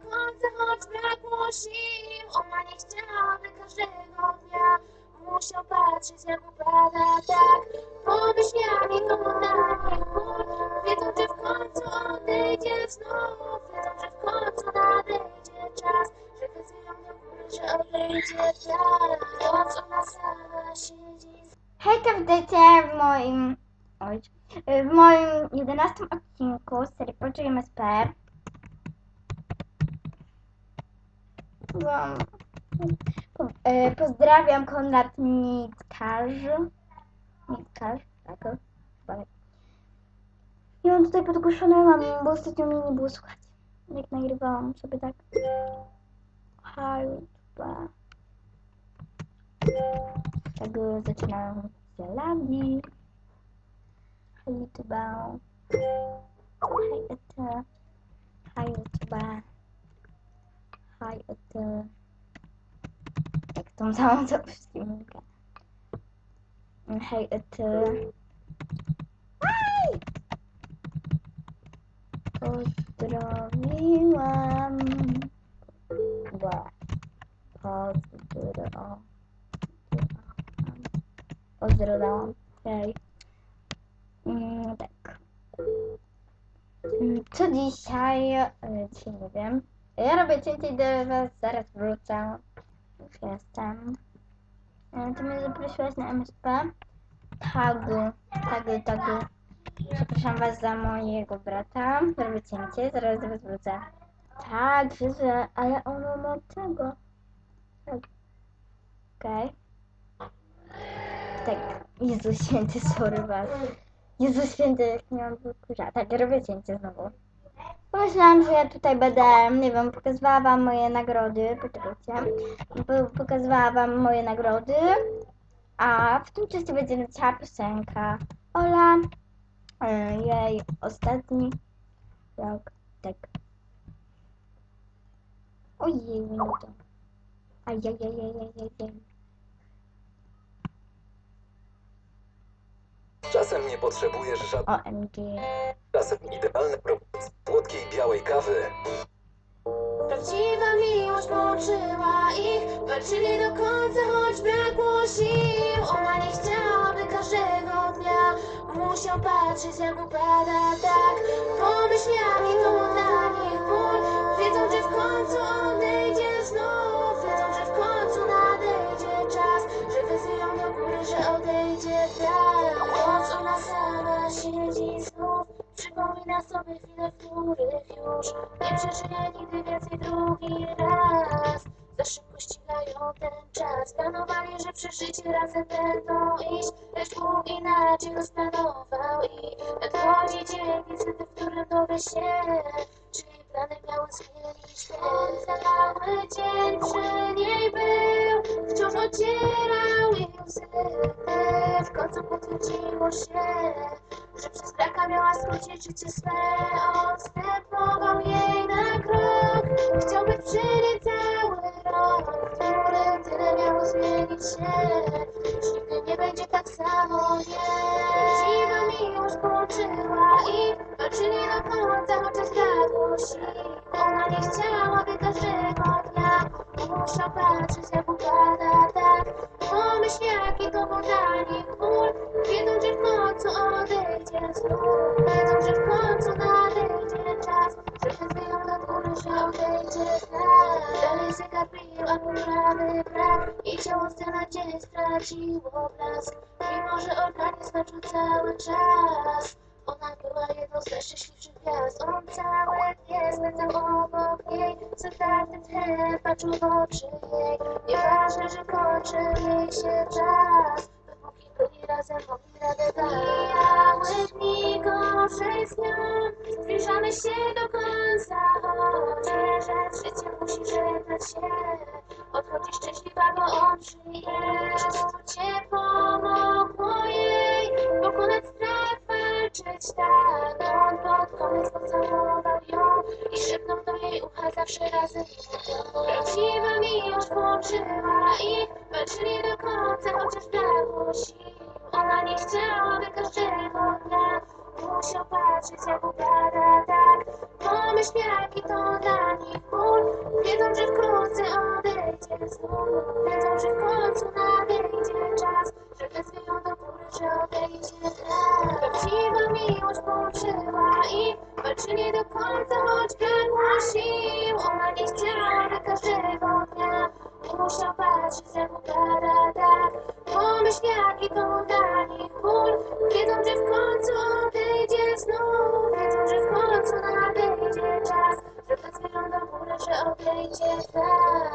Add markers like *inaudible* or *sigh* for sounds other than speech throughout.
końca, choć brakło sił Ona nie chciałaby każdego dnia Musiał patrzeć jak upada tak Pomyśl jaki to dla nich ból Wiedzą, że w końcu odejdzie znów Wiedzą, że w końcu nadejdzie czas Że wyzwią do góry, że odejdzie tak Noc ona sama siedzi Hejka, witajcie w moim... Oj, w moim 11 odcinku z serii Poczuj MSP. E, pozdrawiam Konrad Nitkarz. Nitkarz, tak. Ja mam tutaj podgłoszone, mam, bo ostatnio mnie nie było słuchać. Jak nagrywałam sobie tak. Haju, Tak zaczynałam z Zelandii. Haju, tuba. Haju, tuba. high at the... Jak tą samą co przeciwnika. Hej, at the... Aj! Pozdrowiłam... Bła. Pozdro... Pozdrowiłam. Hej. Mm, tak. Mm, co dzisiaj? Dzisiaj nie wiem. Ja robię cięcie do was, zaraz wrócę. Już jestem. E, Ty mnie zaprosiłaś na MSP? Tagu, tagu, tagu. Przepraszam was za mojego brata. Robię cięcie, zaraz do was wrócę. Tak, że, ale ono ma tego. Tak. Okej. Tak. Jezu święty, sorry was. Jezu święty, jak miałam kurza. Tak, robię cięcie znowu. Pomyślałam, że ja tutaj będę, nie wiem, pokazywała wam moje nagrody. Poczekajcie. Po- Pokazywała wam moje nagrody. A w tym czasie będzie leciała piosenka. Ola. e, Jej ostatni rok. Tak. Ojej, minuta. Ajajajajajajaj. Czasem nie potrzebujesz żadnych, OMG. czasem idealny propozycji słodkiej białej kawy. Prawdziwa miłość połączyła ich Walczyli do końca, choć brakło sił Ona nie chciałaby każdego dnia. Musiał patrzeć jak upada tak. Pomyśl jaki to dla nich ból. Wiedzą, że w końcu odejdzie znów sama siedzi znów. Przypomina sobie chwilę, w których już Nie przeżyje nigdy więcej drugi raz. Za szybko ścigają ten czas. Planowali, że przeżycie razem będą iść. Lecz Bóg inaczej rozplanował I nadchodzi dzień, wizyty, w którym dowie się Czyli plany miały zmienić ten Cały dzień przy niej był Wciąż ocierał jej łzy W końcu potwierdziło się że przez braka miała skrócić życie swe. Odstępował jej na krok. Chciał być przy niej cały rok. W którym tyle miało zmienić się. Już nigdy nie będzie tak samo, nie. Dziwa miłość połączyła i Walczyli końca, chociaż zgadło sił Ona nie chciała, by każdego dnia. Musiał patrzeć jak Pomyśl jaki to nich ból Wiedzą, że w końcu odejdzie znów? Wiedzą, że w końcu nadejdzie czas? Że wyzwią do góry, że odejdzie znak Dalej zegar bił, a prawy brak. I ciało z na dzień straciło blask. Mimo, że organizm cały czas ona była jedną z najszczęśliwszych gwiazd. On całe dnie spędzał obok niej. Zatarte tlen patrzył w oczy jej. Nieważne, że kończy jej się czas. Dopóki byli razem, mogli radę dać Mijały dni gorzej z nią Zbliżamy się do końca. Wie, że życie musi żegnać się. Odchodzi szczęśliwa, bo on przyjdzie Cię pomogło jej Pokonać walczyć tak On pod koniec pocałował ją I szepnął do jej ucha zawsze razem Prawdziwa miłość połączyła ich Walczyli do końca, chociaż brakło sił Ona nie chciała, by każdego dnia Musiał patrzeć jak upada tak Pomyśl jaki to dla nich ból. Wiedzą, że wkrótce odejdzie znów Miłość połączyła ich Walczyli do końca, choć brakło sił Ona nie chciała każdego dnia. I musiał patrzeć, jak upada tak. Pomyśl, jaki to dla nich ból. Wiedzą, że w końcu odejdzie znów. Wiedzą, że w końcu nadejdzie czas. Że wezwią do góry, że odejdzie tak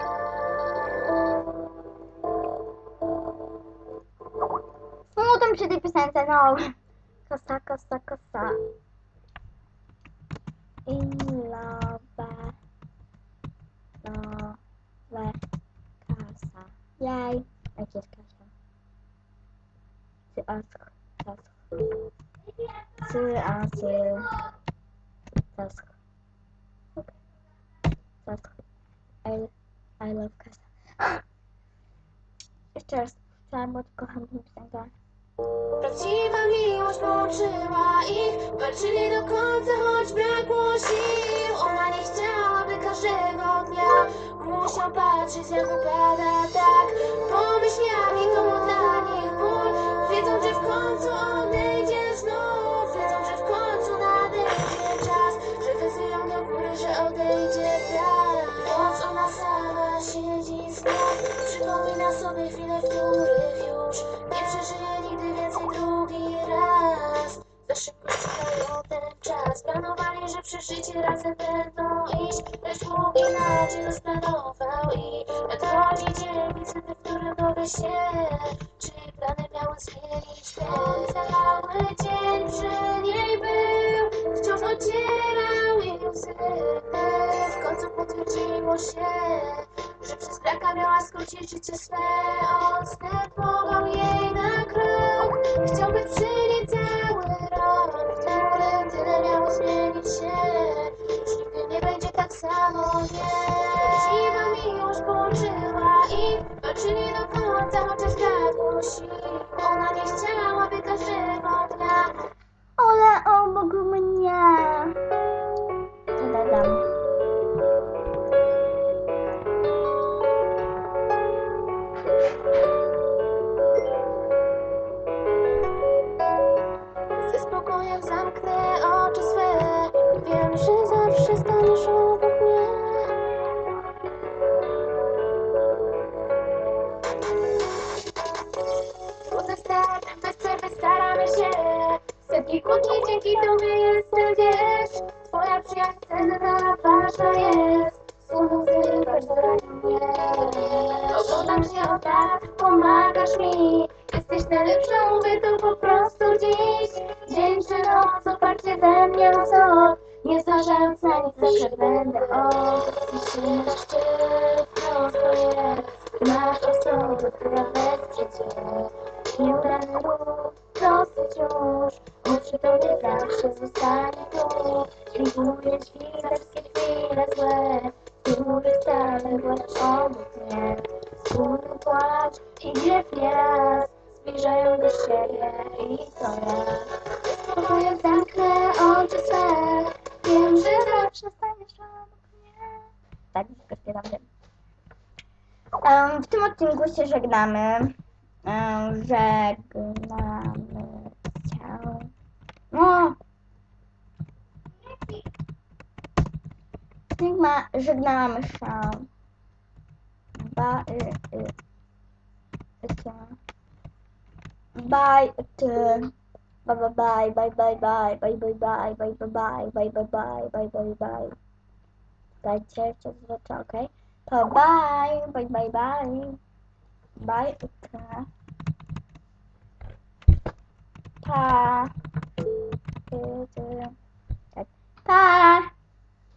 Smutem przy tej piosence, no. Kasa kasa kasa. In love, love, casa. Yay! I just casa. To ask. Ask. To answer. Ask. Okay. Ask. I, I love casa. to *gasps* go home and sing piosenkę. Prawdziwa miłość połączyła ich Walczyli do końca, choć brakło sił. Ona nie chciałaby każdego dnia. Musiał patrzeć, jak upada tak. Pomyśl, to dla nich ból. Wiedzą, że w końcu odejdzie znów. Wiedzą, że w końcu nadejdzie czas Że wezwią do góry, że odejdzie Przypomina sobie chwile, w których już Nie przeżyje nigdy więcej drugi raz. Za szybko ścigają ten czas. Planowali, że przy życiu razem będą iść. Lecz Bóg inaczej rozplanował I nadchodzi dzień, w którym dowie się Czy plany miały zmienić ten Cały dzień przy niej był Wciąż W potwierdziło się że przez braka miała skrócić życie swe. Odstępował jej na wyrywasz do mnie Oglądam się od lat, pomagasz mi Jesteś najlepszą, to po prostu dziś Dzień czy noc, oparcie ze mnie o co Nie zważając na nic, zawsze będę obok Silny szczyt, prosto jest Masz osobę, która wesprze cię Nieudany ruch, dosyć już Bo przy tobie zawsze zostanie tu Dziękuję ci za wszystkie chwile złe Obok mnie Wspólny płacz i gniew nieraz Zbliżają do siebie i to ja. Spokojnie zamknę oczy swe. Wiem, że zawsze staniesz obok mnie. Tak, tylko śpiewam tym. Em, w tym odcinku się żegnamy. Em, żegnamy się. No. Żegna, żegnamy się. Ba, y, y, y, Bye, ty. Bye, bye, bye, bye, bye, bye, bye, bye, bye, bye, bye, bye, bye, bye, bye, bye, bye, bye. Dajcie jeszcze zwrotę, okej? To bye, bye, bye, bye. Bye, okay. Pa. Pa.